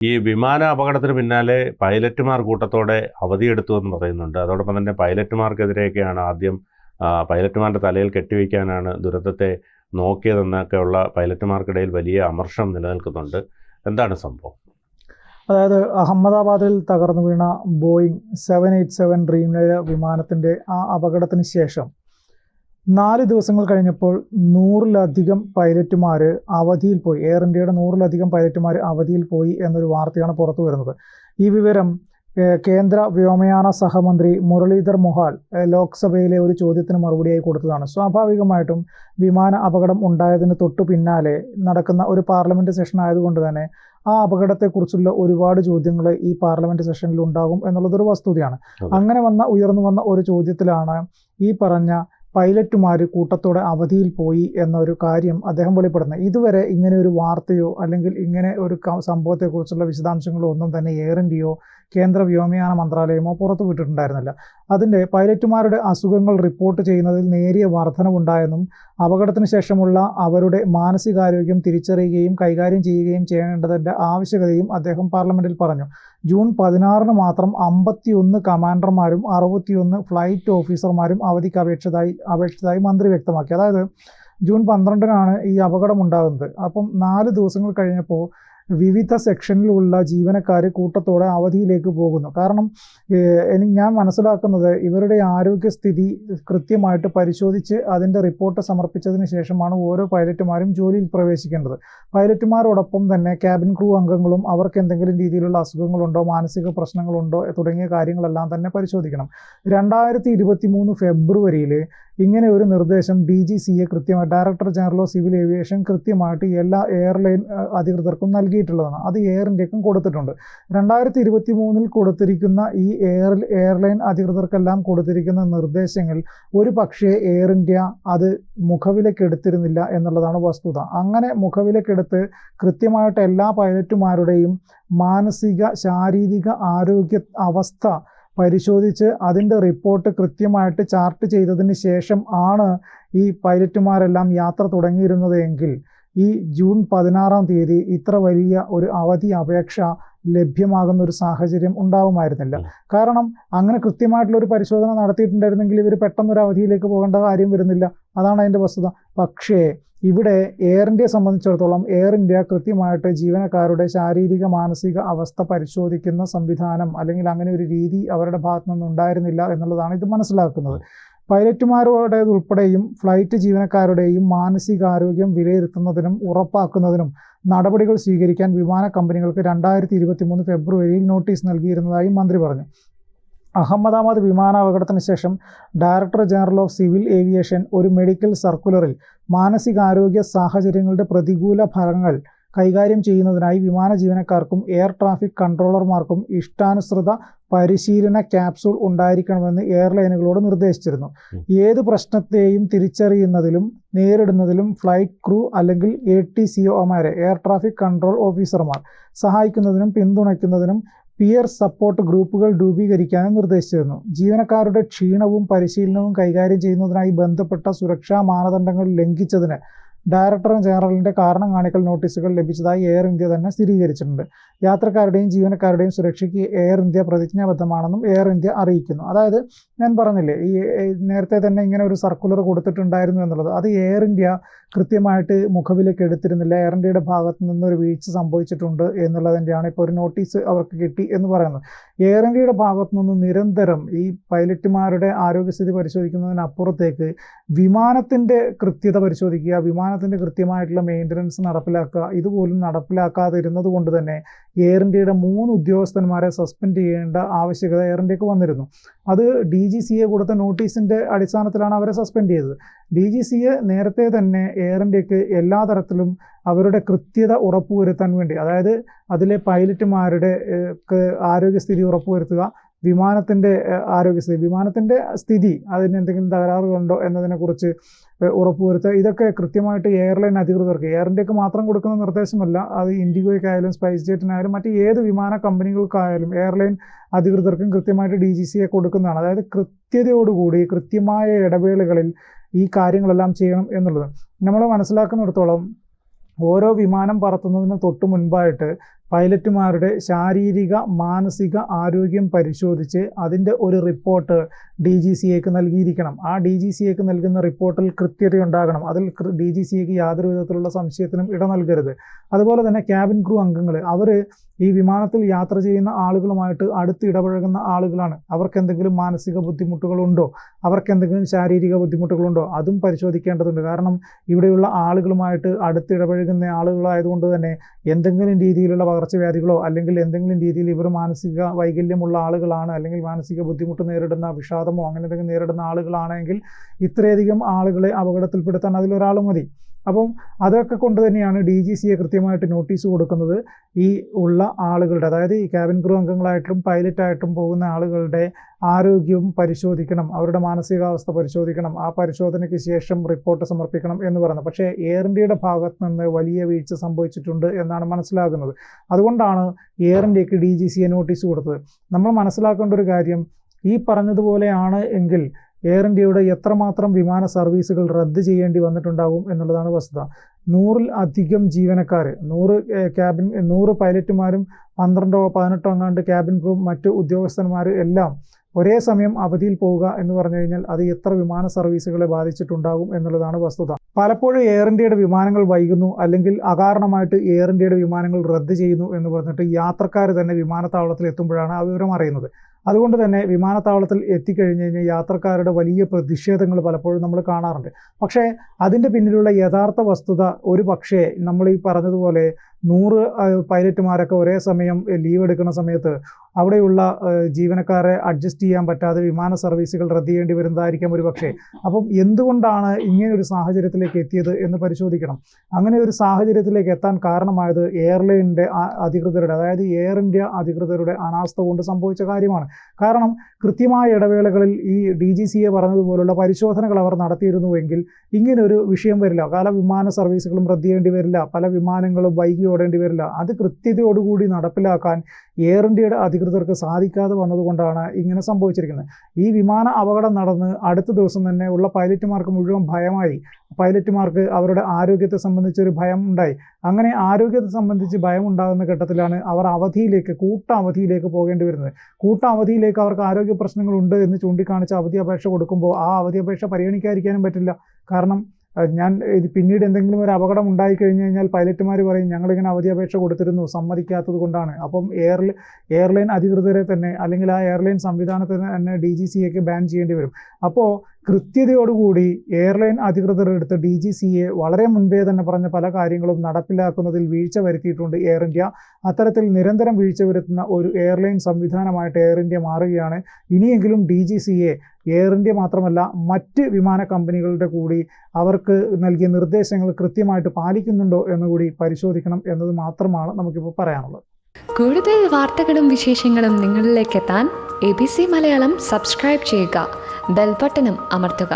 ഈ വിമാന അപകടത്തിന് പിന്നാലെ പൈലറ്റുമാർ കൂട്ടത്തോടെ അവധിയെടുത്തു എന്ന് പറയുന്നുണ്ട്. അതോടൊപ്പം തന്നെ പൈലറ്റുമാർക്കെതിരെയൊക്കെയാണ് ആദ്യം പൈലറ്റുമാരുടെ തലയിൽ കെട്ടിവയ്ക്കാനാണ് ദുരന്തത്തെ നോക്കിയതെന്നൊക്കെയുള്ള പൈലറ്റുമാർക്കിടയിൽ വലിയ അമർഷം നിലനിൽക്കുന്നുണ്ട്. എന്താണ് സംഭവം? അതായത് അഹമ്മദാബാദിൽ തകർന്നു വീണ Boeing seven eight seven dream liner വിമാനത്തിന്റെ ആ അപകടത്തിന് ശേഷം നാല് ദിവസങ്ങൾ കഴിഞ്ഞപ്പോൾ നൂറിലധികം പൈലറ്റുമാർ അവധിയിൽ പോയി. എയർ ഇന്ത്യയുടെ നൂറിലധികം പൈലറ്റുമാർ അവധിയിൽ പോയി എന്നൊരു വാർത്തയാണ് പുറത്തു വരുന്നത്. ഈ വിവരം കേന്ദ്ര വ്യോമയാന സഹമന്ത്രി മുരളീധർ മൊഹാൽ ലോക്സഭയിലെ ഒരു ചോദ്യത്തിന് മറുപടിയായി കൊടുത്തതാണ്. സ്വാഭാവികമായിട്ടും വിമാന അപകടം ഉണ്ടായതിന് തൊട്ടു പിന്നാലെ നടക്കുന്ന ഒരു പാർലമെന്റ് സെഷൻ ആയതുകൊണ്ട് തന്നെ ആ അപകടത്തെക്കുറിച്ചുള്ള ഒരുപാട് ചോദ്യങ്ങൾ ഈ പാർലമെന്റ് സെഷനിൽ ഉണ്ടാകും എന്നുള്ളതൊരു വസ്തുതയാണ്. അങ്ങനെ വന്ന ഉയർന്നു വന്ന ഒരു ചോദ്യത്തിലാണ് ഈ പറഞ്ഞ പൈലറ്റുമാർ കൂട്ടത്തോടെ അവധിയിൽ പോയി എന്നൊരു കാര്യം അദ്ദേഹം വെളിപ്പെടുന്നത് ഇതുവരെ ഇങ്ങനെ ഒരു വാർത്തയോ അല്ലെങ്കിൽ ഇങ്ങനെ ഒരു സംഭവത്തെക്കുറിച്ചുള്ള വിശദാംശങ്ങളോ ഒന്നും തന്നെ എയർ ഇന്ത്യയോ കേന്ദ്ര വ്യോമയാന മന്ത്രാലയമോ പുറത്തു വിട്ടിട്ടുണ്ടായിരുന്നില്ല. അതിന്റെ പൈലറ്റുമാരുടെ അസുഖങ്ങൾ റിപ്പോർട്ട് ചെയ്യുന്നതിൽ നേരിയ വർധനവുണ്ടായെന്നും അപകടത്തിന് ശേഷമുള്ള അവരുടെ മാനസികാരോഗ്യം തിരിച്ചറിയുകയും കൈകാര്യം ചെയ്യുകയും ചെയ്യേണ്ടതിന്റെ ആവശ്യകതയും അദ്ദേഹം പാർലമെന്റിൽ പറഞ്ഞു. ജൂൺ പതിനാറിന് മാത്രം അമ്പത്തിയൊന്ന് കമാൻഡർമാരും അറുപത്തിയൊന്ന് ഫ്ലൈറ്റ് ഓഫീസർമാരും അവധിക്ക് അപേക്ഷതായി അപേക്ഷിച്ചതായി മന്ത്രി വ്യക്തമാക്കി. അതായത് ജൂൺ പന്ത്രണ്ടിനാണ് ഈ അപകടം ഉണ്ടാകുന്നത് അപ്പം നാല് ദിവസങ്ങൾ കഴിഞ്ഞപ്പോൾ വിവിധ സെക്ഷനിലുള്ള ജീവനക്കാർ കൂട്ടത്തോടെ അവധിയിലേക്ക് പോകുന്നു. കാരണം എനിക്ക് ഞാൻ മനസ്സിലാക്കുന്നത് ഇവരുടെ ആരോഗ്യസ്ഥിതി കൃത്യമായിട്ട് പരിശോധിച്ച് അതിന്റെ റിപ്പോർട്ട് സമർപ്പിച്ചതിന് ശേഷമാണ് ഓരോ പൈലറ്റുമാരും ജോലിയിൽ പ്രവേശിക്കേണ്ടത്. പൈലറ്റുമാരോടൊപ്പം തന്നെ ക്യാബിൻ ക്രൂ അംഗങ്ങളും അവർക്ക് എന്തെങ്കിലും രീതിയിലുള്ള അസുഖങ്ങളുണ്ടോ മാനസിക പ്രശ്നങ്ങളുണ്ടോ തുടങ്ങിയ കാര്യങ്ങളെല്ലാം തന്നെ പരിശോധിക്കണം. രണ്ടായിരത്തി ഫെബ്രുവരിയിൽ ഇങ്ങനെ ഒരു നിർദ്ദേശം ഡി ജി സി എ കൃത്യമായി director general of civil aviation കൃത്യമായിട്ട് എല്ലാ എയർലൈൻ അധികൃതർക്കും നൽകിയിട്ടുള്ളതാണ്. അത് എയർ ഇന്ത്യക്കും കൊടുത്തിട്ടുണ്ട്. രണ്ടായിരത്തി ഇരുപത്തി മൂന്നിൽ കൊടുത്തിരിക്കുന്ന ഈ എയർ എയർലൈൻ അധികൃതർക്കെല്ലാം കൊടുത്തിരിക്കുന്ന നിർദ്ദേശങ്ങൾ ഒരു പക്ഷേ എയർ ഇന്ത്യ അത് മുഖവിലക്കെടുത്തിരുന്നില്ല എന്നുള്ളതാണ് വസ്തുത. അങ്ങനെ മുഖവിലക്കെടുത്ത് കൃത്യമായിട്ട് എല്ലാ പൈലറ്റുമാരുടെയും മാനസിക ശാരീരിക ആരോഗ്യ അവസ്ഥ പരിശോധിച്ച് അതിന്റെ റിപ്പോർട്ട് കൃത്യമായിട്ട് ചാർട്ട് ചെയ്തതിന് ശേഷം ആണ് ഈ പൈലറ്റുമാരെല്ലാം യാത്ര തുടങ്ങിയിരുന്നത് എങ്കിൽ ഈ ജൂൺ പതിനാറാം തീയതി ഇത്ര വലിയ ഒരു അവധി അപേക്ഷ ലഭ്യമാകുന്ന ഒരു സാഹചര്യം ഉണ്ടാവുമായിരുന്നില്ല. കാരണം അങ്ങനെ കൃത്യമായിട്ടുള്ള ഒരു പരിശോധന നടത്തിയിട്ടുണ്ടായിരുന്നെങ്കിൽ ഇവർ പെട്ടെന്നൊരു അവധിയിലേക്ക് പോകേണ്ട കാര്യം വരുന്നില്ല. അതാണ് അതിന്റെ വസ്തുത. പക്ഷേ ഇവിടെ എയർ ഇന്ത്യയെ സംബന്ധിച്ചിടത്തോളം എയർ ഇന്ത്യ കൃത്യമായിട്ട് ജീവനക്കാരുടെ ശാരീരിക മാനസിക അവസ്ഥ പരിശോധിക്കുന്ന സംവിധാനം അല്ലെങ്കിൽ അങ്ങനെ ഒരു രീതി അവരുടെ ഭാഗത്തു നിന്ന് ഉണ്ടായിരുന്നില്ല എന്നുള്ളതാണ് ഇത് മനസ്സിലാക്കുന്നത്. പൈലറ്റുമാരുടേതുൾപ്പെടെയും ഫ്ലൈറ്റ് ജീവനക്കാരുടെയും മാനസികാരോഗ്യം വിലയിരുത്തുന്നതിനും ഉറപ്പാക്കുന്നതിനും നടപടികൾ സ്വീകരിക്കാൻ വിമാന കമ്പനികൾക്ക് രണ്ടായിരത്തി ഇരുപത്തി മൂന്ന് ഫെബ്രുവരിയിൽ നോട്ടീസ് നൽകിയിരുന്നതായും മന്ത്രി പറഞ്ഞു. അഹമ്മദാബാദ് വിമാനാപകടത്തിന് ശേഷം director general of civil aviation ഒരു മെഡിക്കൽ സർക്കുലറിൽ മാനസികാരോഗ്യ സാഹചര്യങ്ങളുടെ പ്രതികൂല ഫലങ്ങൾ കൈകാര്യം ചെയ്യുന്നതിനായി വിമാന ജീവനക്കാർക്കും എയർ ട്രാഫിക് കൺട്രോളർമാർക്കും ഇഷ്ടാനുസൃത പരിശീലന ക്യാപ്സൂൾ ഉണ്ടായിരിക്കണമെന്ന് എയർലൈനുകളോട് നിർദ്ദേശിച്ചിരുന്നു. ഏത് പ്രശ്നത്തെയും തിരിച്ചറിയുന്നതിലും നേരിടുന്നതിലും ഫ്ലൈറ്റ് ക്രൂ അല്ലെങ്കിൽ എ ടി സി ഒമാരെ എയർ ട്രാഫിക് കൺട്രോൾ ഓഫീസർമാർ സഹായിക്കുന്നതിനും പിന്തുണയ്ക്കുന്നതിനും പിയർ സപ്പോർട്ട് ഗ്രൂപ്പുകൾ രൂപീകരിക്കാനും നിർദ്ദേശിച്ചിരുന്നു ജീവനക്കാരുടെ ക്ഷീണവും പരിശീലനവും കൈകാര്യം ചെയ്യുന്നതിനായി ബന്ധപ്പെട്ട സുരക്ഷാ മാനദണ്ഡങ്ങൾ ലംഘിച്ചതിന് ഡയറക്ടർ ജനറലിന്റെ കാരണം കാണിക്കൽ നോട്ടീസുകൾ ലഭിച്ചതായി എയർ ഇന്ത്യ തന്നെ സ്ഥിരീകരിച്ചിട്ടുണ്ട്. യാത്രക്കാരുടെയും ജീവനക്കാരുടെയും സുരക്ഷയ്ക്ക് എയർ ഇന്ത്യ പ്രതിജ്ഞാബദ്ധമാണെന്നും എയർ ഇന്ത്യ അറിയിക്കുന്നു. അതായത് ഞാൻ പറഞ്ഞില്ലേ ഈ നേരത്തെ തന്നെ ഇങ്ങനെ ഒരു സർക്കുലർ കൊടുത്തിട്ടുണ്ടായിരുന്നു എന്നുള്ളത്. അത് എയർ ഇന്ത്യ കൃത്യമായിട്ട് മുഖവിലേക്ക് എടുത്തിരുന്നില്ല. എയർ ഇന്ത്യയുടെ ഭാഗത്ത് നിന്നൊരു വീഴ്ച സംഭവിച്ചിട്ടുണ്ട് എന്നുള്ളതിന്റെയാണ് ഇപ്പോൾ ഒരു നോട്ടീസ് അവർക്ക് കിട്ടി എന്ന് പറയുന്നത്. എയർ ഇന്ത്യയുടെ ഭാഗത്തു നിന്ന് നിരന്തരം ഈ പൈലറ്റുമാരുടെ ആരോഗ്യസ്ഥിതി പരിശോധിക്കുന്നതിനപ്പുറത്തേക്ക് വിമാനത്തിന്റെ കൃത്യത പരിശോധിക്കുക വിമാനത്തിന്റെ കൃത്യമായിട്ടുള്ള മെയിന്റനൻസ് നടപ്പിലാക്കുക ഇതുപോലും നടപ്പിലാക്കാതിരുന്നത് കൊണ്ട് തന്നെ എയർ ഇന്ത്യയുടെ മൂന്ന് ഉദ്യോഗസ്ഥന്മാരെ സസ്പെൻഡ് ചെയ്യേണ്ട ആവശ്യകത എയർ ഇന്ത്യയ്ക്ക് വന്നിരുന്നു. അത് ഡി ജി സി എ കൊടുത്ത നോട്ടീസിന്റെ അടിസ്ഥാനത്തിലാണ് അവരെ സസ്പെൻഡ് ചെയ്തത്. ഡി ജി സി എ നേരത്തെ തന്നെ എയർ ഇന്ത്യയ്ക്ക് എല്ലാ തരത്തിലും അവരുടെ കൃത്യത ഉറപ്പുവരുത്താൻ വേണ്ടി അതായത് അതിലെ പൈലറ്റുമാരുടെ ആരോഗ്യസ്ഥിതി ഉറപ്പുവരുത്തുക വിമാനത്തിന്റെ ആരോഗ്യസ്ഥിതി വിമാനത്തിന്റെ സ്ഥിതി അതിന് എന്തെങ്കിലും തകരാറുകളുണ്ടോ എന്നതിനെക്കുറിച്ച് ഉറപ്പുവരുത്തുക. ഇതൊക്കെ കൃത്യമായിട്ട് എയർലൈൻ അധികൃതർക്ക് എയർ ഇന്ത്യയ്ക്ക് മാത്രം കൊടുക്കുന്ന നിർദ്ദേശമല്ല. അത് ഇൻഡിഗോയ്ക്കായാലും സ്പൈസ് ജെറ്റിനായാലും മറ്റ് ഏത് വിമാന കമ്പനികൾക്കായാലും എയർലൈൻ അധികൃതർക്കും കൃത്യമായിട്ട് ഡി ജി സിയെ കൊടുക്കുന്നതാണ്. അതായത് കൃത്യതയോടുകൂടി കൃത്യമായ ഇടവേളകളിൽ ഈ കാര്യങ്ങളെല്ലാം ചെയ്യണം എന്നുള്ളത്. നമ്മൾ മനസ്സിലാക്കുന്നിടത്തോളം ഓരോ വിമാനം പറത്തുന്നതിന് തൊട്ട് മുൻപായിട്ട് പൈലറ്റുമാരുടെ ശാരീരിക മാനസിക ആരോഗ്യം പരിശോധിച്ച് അതിന്റെ ഒരു റിപ്പോർട്ട് ഡി ജി സി എക്ക് നൽകിയിരിക്കണം. ആ ഡി ജി സി എക്ക് നൽകുന്ന റിപ്പോർട്ടിൽ കൃത്യതയുണ്ടാകണം. അതിൽ ഡി ജി സി എക്ക് യാതൊരു വിധത്തിലുള്ള സംശയത്തിനും ഇട നൽകരുത്. അതുപോലെ തന്നെ ക്യാബിൻ ക്രൂ അംഗങ്ങൾ അവർ ഈ വിമാനത്തിൽ യാത്ര ചെയ്യുന്ന ആളുകളുമായിട്ട് അടുത്ത് ഇടപഴകുന്ന ആളുകളാണ്. അവർക്ക് എന്തെങ്കിലും മാനസിക ബുദ്ധിമുട്ടുകളുണ്ടോ? അവർക്ക് എന്തെങ്കിലും ശാരീരിക ബുദ്ധിമുട്ടുകളുണ്ടോ? അതും പരിശോധിക്കേണ്ടതുണ്ട്. കാരണം ഇവിടെയുള്ള ആളുകളുമായിട്ട് അടുത്ത് ഇടപഴകുന്ന ആളുകളായതുകൊണ്ട് തന്നെ എന്തെങ്കിലും രീതിയിലുള്ള പകർച്ചവ്യാധികളോ അല്ലെങ്കിൽ എന്തെങ്കിലും രീതിയിൽ ഇവർ മാനസിക വൈകല്യമുള്ള ആളുകളാണ് അല്ലെങ്കിൽ മാനസിക ബുദ്ധിമുട്ട് നേരിടുന്ന വിഷാദമോ അങ്ങനെ എന്തെങ്കിലും നേരിടുന്ന ആളുകളാണെങ്കിൽ ഇത്രയധികം ആളുകളെ അപകടത്തിൽപ്പെടുത്താൻ അതിലൊരാൾ മതി. അപ്പം അതൊക്കെ കൊണ്ട് തന്നെയാണ് ഡി ജി സിയെ കൃത്യമായിട്ട് നോട്ടീസ് കൊടുക്കുന്നത്. ഈ ഉള്ള ആളുകളുടെ അതായത് ഈ ക്യാബിൻ ക്രൂ അംഗങ്ങളായിട്ടും പൈലറ്റായിട്ടും പോകുന്ന ആളുകളുടെ ആരോഗ്യം പരിശോധിക്കണം അവരുടെ മാനസികാവസ്ഥ പരിശോധിക്കണം ആ പരിശോധനയ്ക്ക് ശേഷം റിപ്പോർട്ട് സമർപ്പിക്കണം എന്ന് പറയുന്നത്. പക്ഷേ എയർ ഇന്ത്യയുടെ ഭാഗത്ത് നിന്ന് വലിയ വീഴ്ച സംഭവിച്ചിട്ടുണ്ട് എന്നാണ് മനസ്സിലാകുന്നത്. അതുകൊണ്ടാണ് എയർ ഇന്ത്യയ്ക്ക് ഡി ജി സിയെ നോട്ടീസ് കൊടുത്തത്. നമ്മൾ മനസ്സിലാക്കേണ്ട ഒരു കാര്യം ഈ പറഞ്ഞതുപോലെയാണ് എങ്കിൽ എയർ ഇന്ത്യയുടെ എത്രമാത്രം വിമാന സർവീസുകൾ റദ്ദ് ചെയ്യേണ്ടി വന്നിട്ടുണ്ടാകും എന്നുള്ളതാണ് വസ്തുത. നൂറിൽ അധികം ജീവനക്കാർ നൂറ് ക്യാബിൻ നൂറ് പൈലറ്റുമാരും പന്ത്രണ്ടോ പതിനെട്ടോ അങ്ങാണ്ട് ക്യാബിൻ ക്രൂ മറ്റ് ഉദ്യോഗസ്ഥന്മാർ എല്ലാം ഒരേ സമയം അവധിയിൽ പോവുക എന്ന് പറഞ്ഞു കഴിഞ്ഞാൽ അത് എത്ര വിമാന സർവീസുകളെ ബാധിച്ചിട്ടുണ്ടാകും എന്നുള്ളതാണ് വസ്തുത. പലപ്പോഴും എയർ ഇന്ത്യയുടെ വിമാനങ്ങൾ വൈകുന്നു അല്ലെങ്കിൽ അകാരണമായിട്ട് എയർ ഇന്ത്യയുടെ വിമാനങ്ങൾ റദ്ദ് ചെയ്യുന്നു എന്ന് പറഞ്ഞിട്ട് യാത്രക്കാർ തന്നെ വിമാനത്താവളത്തിൽ എത്തുമ്പോഴാണ് ആ വിവരം അറിയുന്നത്. അതുകൊണ്ട് തന്നെ വിമാനത്താവളത്തിൽ എത്തിക്കഴിഞ്ഞ് കഴിഞ്ഞാൽ യാത്രക്കാരുടെ വലിയ പ്രതിഷേധങ്ങൾ പലപ്പോഴും നമ്മൾ കാണാറുണ്ട്. പക്ഷേ അതിന്റെ പിന്നിലുള്ള യഥാർത്ഥ വസ്തുത ഒരു പക്ഷേ നമ്മൾ ഈ പറഞ്ഞതുപോലെ നൂറ് പൈലറ്റുമാരൊക്കെ ഒരേ സമയം ലീവ് എടുക്കുന്ന സമയത്ത് അവിടെയുള്ള ജീവനക്കാരെ അഡ്ജസ്റ്റ് ചെയ്യാൻ പറ്റാതെ വിമാന സർവീസുകൾ റദ്ദ് ചെയ്യേണ്ടി വരുന്നതായിരിക്കാം ഒരു പക്ഷേ. അപ്പം എന്തുകൊണ്ടാണ് ഇങ്ങനെ ഒരു സാഹചര്യത്തിലേക്ക് എത്തിയത് എന്ന് പരിശോധിക്കണം. അങ്ങനെ ഒരു സാഹചര്യത്തിലേക്ക് എത്താൻ കാരണമായത് എയർലൈനിന്റെ അധികൃതരുടെ അതായത് എയർ ഇന്ത്യ അധികൃതരുടെ അനാസ്ഥ കൊണ്ട് സംഭവിച്ച കാര്യമാണ്. കാരണം കൃത്യമായ ഇടവേളകളിൽ ഈ ഡി ജി സി എ പറഞ്ഞതുപോലുള്ള പരിശോധനകൾ അവർ നടത്തിയിരുന്നുവെങ്കിൽ ഇങ്ങനൊരു വിഷയം വരില്ല. പല വിമാന സർവീസുകളും റദ്ദ് ചെയ്യേണ്ടി വരില്ല. പല വിമാനങ്ങളും വൈകി ഓടേണ്ടി വരില്ല. അത് കൃത്യതയോടുകൂടി നടപ്പിലാക്കാൻ എയർ ഇന്ത്യയുടെ അധികൃതർക്ക് സാധിക്കാതെ വന്നതുകൊണ്ടാണ് ഇങ്ങനെ സംഭവിച്ചിരിക്കുന്നത്. ഈ വിമാന അപകടം നടന്ന് അടുത്ത ദിവസം തന്നെ ഉള്ള പൈലറ്റുമാർക്ക് മുഴുവൻ ഭയമായി. പൈലറ്റുമാർക്ക് അവരുടെ ആരോഗ്യത്തെ സംബന്ധിച്ചൊരു ഭയം ഉണ്ടായി. അങ്ങനെ ആരോഗ്യത്തെ സംബന്ധിച്ച് ഭയം ഉണ്ടാകുന്ന ഘട്ടത്തിലാണ് അവർ അവധിയിലേക്ക് കൂട്ട അവധിയിലേക്ക് പോകേണ്ടി വരുന്നത്. കൂട്ട അവധിയിലേക്ക് അവർക്ക് ആരോഗ്യ പ്രശ്നങ്ങളുണ്ട് എന്ന് ചൂണ്ടിക്കാണിച്ച് അവധി അപേക്ഷ കൊടുക്കുമ്പോൾ ആ അവധി അപേക്ഷ പരിഗണിക്കാതിരിക്കാനും പറ്റില്ല. കാരണം ഞാൻ ഇത് പിന്നീട് എന്തെങ്കിലും ഒരു അപകടം ഉണ്ടായി കഴിഞ്ഞു കഴിഞ്ഞാൽ പൈലറ്റുമാർ പറയും ഞങ്ങളിങ്ങനെ അവധി അപേക്ഷ കൊടുത്തിരുന്നു സമ്മതിക്കാത്തത് കൊണ്ടാണ്. അപ്പം എയർ എയർലൈൻ അധികൃതരെ തന്നെ അല്ലെങ്കിൽ ആ എയർലൈൻ സംവിധാനത്തിന് തന്നെ ഡി ജി സിയൊക്കെ ബാൻ ചെയ്യേണ്ടി വരും. അപ്പോൾ കൃത്യതയോടുകൂടി എയർലൈൻ അധികൃതർ എടുത്ത് ഡി ജി സി എ വളരെ മുൻപേ തന്നെ പറഞ്ഞ പല കാര്യങ്ങളും നടപ്പിലാക്കുന്നതിൽ വീഴ്ച വരുത്തിയിട്ടുണ്ട് എയർ ഇന്ത്യ. അത്തരത്തിൽ നിരന്തരം വീഴ്ച വരുത്തുന്ന ഒരു എയർലൈൻ സംവിധാനമായിട്ട് എയർ ഇന്ത്യ മാറുകയാണ്. ഇനിയെങ്കിലും ഡി ജി സിയെ എയർ ഇന്ത്യ മാത്രമല്ല മറ്റ് വിമാന കമ്പനികളുടെ കൂടി അവർക്ക് നൽകിയ നിർദ്ദേശങ്ങൾ കൃത്യമായിട്ട് പാലിക്കുന്നുണ്ടോ എന്നുകൂടി പരിശോധിക്കണം എന്നത് മാത്രമാണ് നമുക്കിപ്പോൾ പറയാനുള്ളത്. കൂടുതൽ വാർത്തകളും വിശേഷങ്ങളും നിങ്ങളിലേക്ക് എത്താൻ A B C Malayalam subscribe ചെയ്യുക. ബെൽബട്ടനും അമർത്തുക